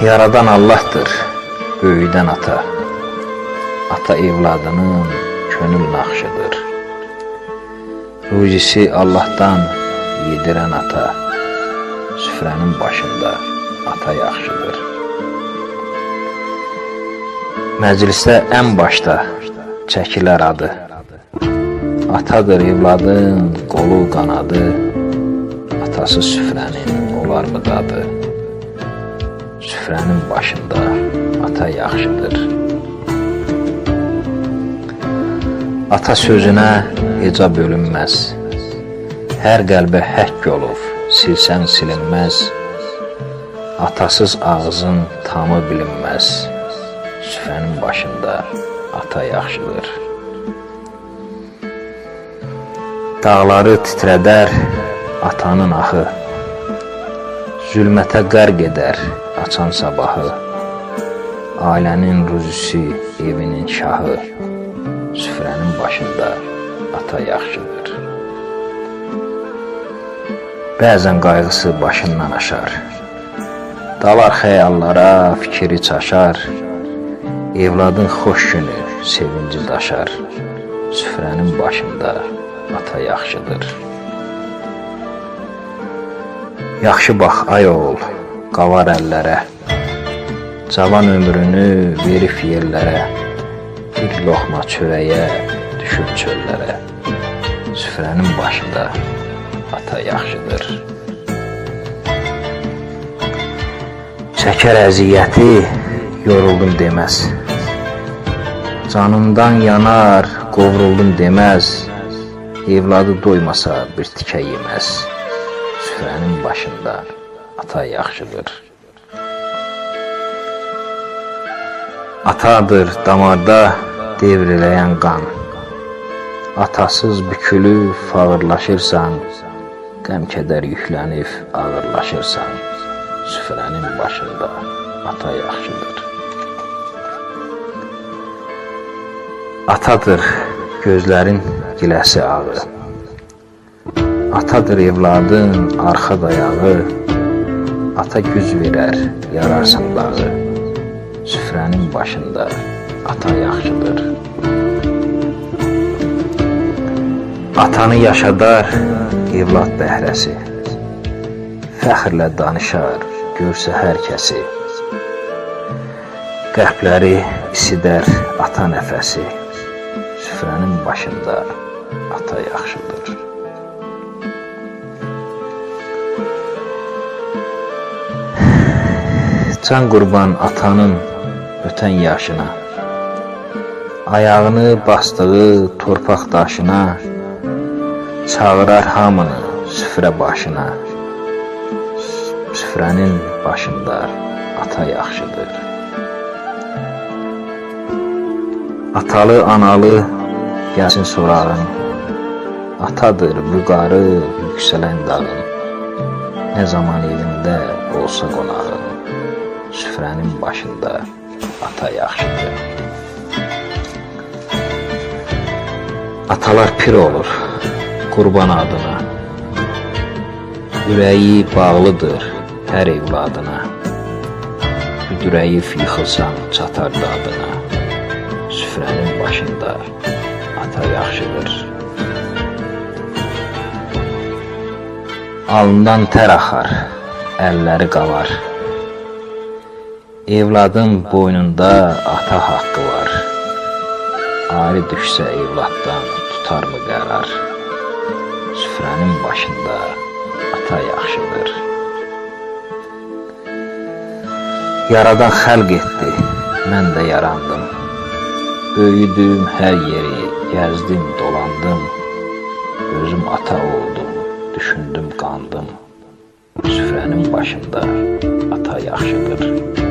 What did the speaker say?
Yaradan Allah'tır, böyüdən ata. Ata evladının könül naxşıdır. Ruzisi Allah'tan yedirən ata. Süfrənin başında ata yaxşıdır. Məclisdə ən başda çəkilər adı. Atadır evladın qolu qanadı. Atası süfrənin olar mı dadı? Süfrənin başında ata yaxşıdır. Ata sözünə heca bölünməz. Hər qəlbə həkk olub, silsən silinməz. Atasız ağzın tamı bilinməz. Süfrənin başında ata yaxşıdır. Dağları titrədər atanın ahı. Zülmətə qərq edər açan sabahı. Ailənin ruzisi, evinin şahı. Süfrənin başında ata yaxşıdır. Bəzən qayğısı başından aşar. Dalar xəyallara, fikri çaşar. Evladın xoş günü, sevinci daşar. Süfrənin başında ata yaxşıdır. Yaxşı bax ay oğul, qavar əllərə. Cavan ömrünü verib yerlərə. Bir loxma çörəyə düşüb çöllərə. Süfrənin başında ata yaxşıdır. Çəkər əziyyəti, yoruldum deməz. Canımdan yanar, qovruldum deməz. Evladı doymasa bir tikə yeməz. Süfrənin başında ata yaxşıdır. Atadır damarda devriləyən qan. Atasız bükülüb fağırlaşırsan, qəm-kədər yüklənib ağırlaşırsan. Süfrənin başında ata yaxşıdır. Atadır gözlərin giləsi ağı. Atadır evladın arxa dayağı. Ata güc verər, yararsan dağı. Süfrənin başında ata yaxşıdır. Atanı yaşadar evlad bəhrəsi. Fəxrlə danışar, görsə hər kəsi. Qəlbləri isidər ata nəfəsi. Süfrənin başında ata yaxşıdır. Can qurban atanın ötən yaşına. Ayağını basdığı torpaq daşına çağırar hamını süfrə başına. Süfrənin başında ata yaxşıdır. Atalı, analı gəlsin sorağın. Atadır vüqarı yüksələn dağın. Nə zaman evində olsa qonağın. Süfrənin başında ata yaxşıdır. Atalar pir olur qurban adına. Ürəyi bağlıdır hər evladına. Büdürəyib yıxılsan çatar dadına. Süfrənin başında ata yaxşıdır. Alından tər axar, əlləri qavar. Evladın boynunda ata haqqı var. Ayrı düşsə evladdan tutar mı qərar? Süfrənin başında ata yaxşıdır. Yaradan xəlq etdi, mən də yarandım. Böyüdüm hər yeri, gəzdim, dolandım. Özüm ata oldum, düşündüm, qandım. Süfrənin başında ata yaxşıdır.